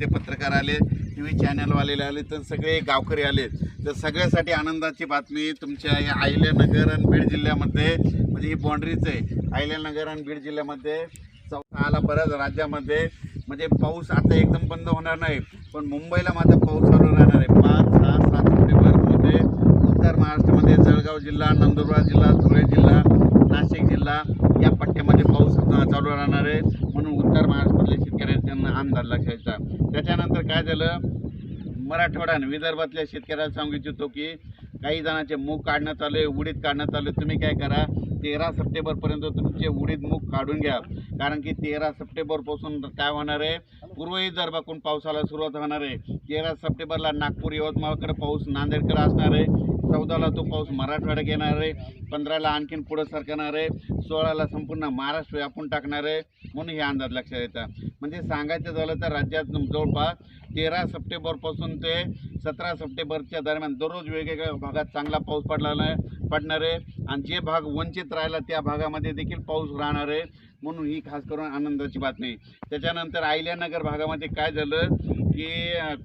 ते पत्रकार आले टी व्ही चॅनलवालेले आले तर सगळे गावकरी आले. तर सगळ्यासाठी आनंदाची बातमी तुमच्या या अहिल्यानगर आणि बीड जिल्ह्यामध्ये म्हणजे ही बाँड्रीच आहे. अहिल्यानगर आणि बीड जिल्ह्यामध्ये चौथा आला बऱ्याच राज्यामध्ये. म्हणजे पाऊस आता एकदम बंद होणार नाही पण मुंबईला मात्र पाऊस चालू राहणार आहे. पाच सहा सात सप्टेंबरमध्ये उत्तर महाराष्ट्रामध्ये जळगाव जिल्हा नंदुरबार जिल्हा धुळे जिल्हा नाशिक जिल्हा या पट्ट्यामध्ये पाऊस चालू राहणार आहे. म्हणून उत्तर महाराष्ट्र शेतकऱ्यांना अंदाज लक्षायचा त्याच्यानंतर काय झालं? मराठवाड्यानं विदर्भातल्या शेतकऱ्याला सांगू इच्छितो की काही जणांचे मूग काढण्यात आले उडीद काढण्यात आले तुम्ही काय करा? तेरा सप्टेंबरपर्यंत तुमचे उडीद मूग काढून घ्या. कारण की तेरा सप्टेंबरपासून काय होणार आहे? पूर्व विदर्भाकडून पावसाला सुरुवात होणार आहे तेरा सप्टेंबरला नागपूर यवतमाळकडे पाऊस नांदेडकडे असणार आहे. चौदाला तो पाऊस मराठवाड्यात येणार आहे. पंधराला आणखीन पुढं सरकणार आहे. सोळाला संपूर्ण महाराष्ट्र व्यापून टाकणार आहे. म्हणून हे अंदाज लक्षात येतात म्हणजे सांगायचं झालं तर राज्यात जवळपास तेरा सप्टेंबरपासून ते सतरा सप्टेंबरच्या दरम्यान दररोज वेगवेगळ्या भागात चांगला पाऊस पडला आहे. पडणार आहे. आणि जे भाग वंचित राहिला त्या भागामध्ये देखील पाऊस राहणार आहे. म्हणून ही खास करून आनंदाची बातमी. त्याच्यानंतर आयल्यानगर भागामध्ये काय झालं की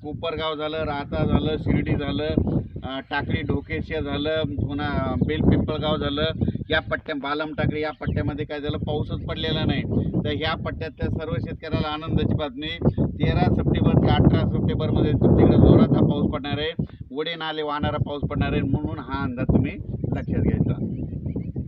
कोपरगाव झालं राहता झालं शिर्डी झालं टाकळी ढोकेशे झालं पुन्हा बेलपिंपळगाव झालं. या पट्ट्या बालम टाकळी या पट्ट्यामध्ये काय झालं पाऊसच पडलेला नाही. तर ह्या पट्ट्यातल्या सर्व शेतकऱ्याला आनंदाची बातमी. तेरा सप्टेंबर ते अठरा सप्टेंबरमध्ये तुमच्याकडे जोरात हा पाऊस पडणार आहे. वडे नाले वाहणारा पाऊस पडणार आहे. म्हणून हा अंदाज तुम्ही la que.